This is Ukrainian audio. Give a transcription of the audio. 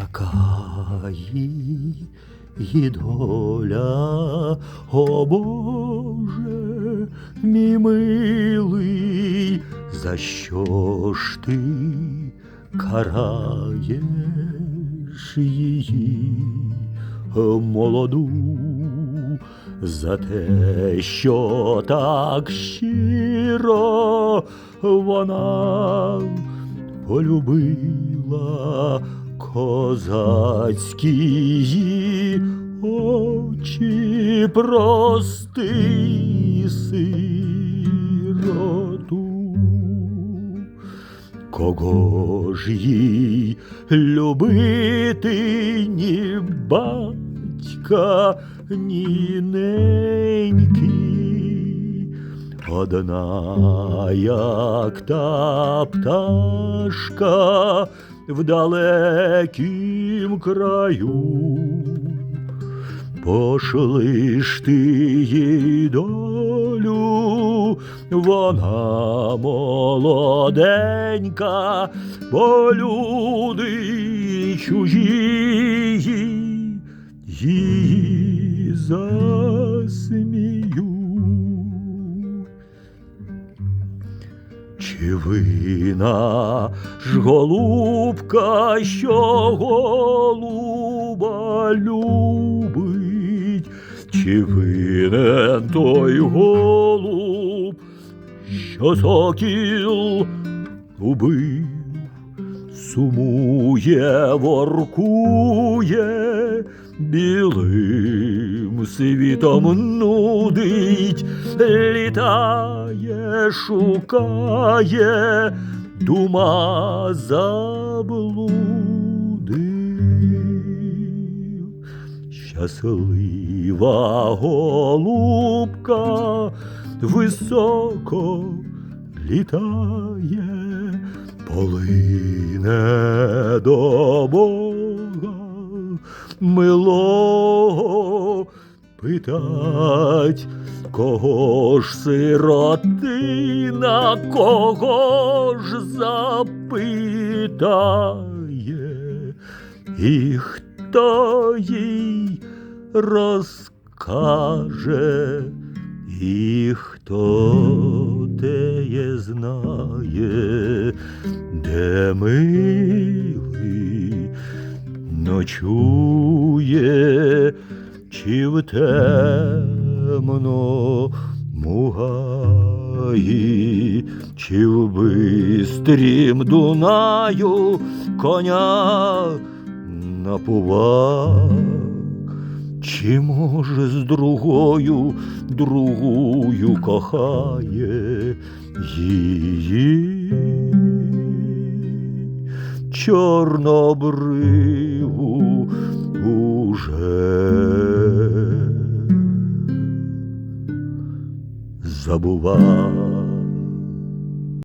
така її доля, о Боже, мій милий, за що ж ти караєш її молоду? За те, що так щиро вона полюбила козацькі очі прости сироту. Кого ж їй любити ні батька, ні неньки? Одна, як та пташка в далекім краю, пошли ж ти їй долю, вона молоденька, бо люди чужі її засміють. Чи вина ж голубка, що голуба любить, чи винен той голуб, що сокіл убив, сумує, воркує, білим світом нудить, літає, шукає, дума заблудив. Щаслива голубка високо літає, полине до Бога милого питать, кого ж сиротина, кого ж запитає, і хто їй розкаже, і хто теє знає, де милий ночує, чи в темно мугаї, чи в бистрім Дунаю коня напував. Чи може з другою, другою кохає її чорнобриву уже забуває.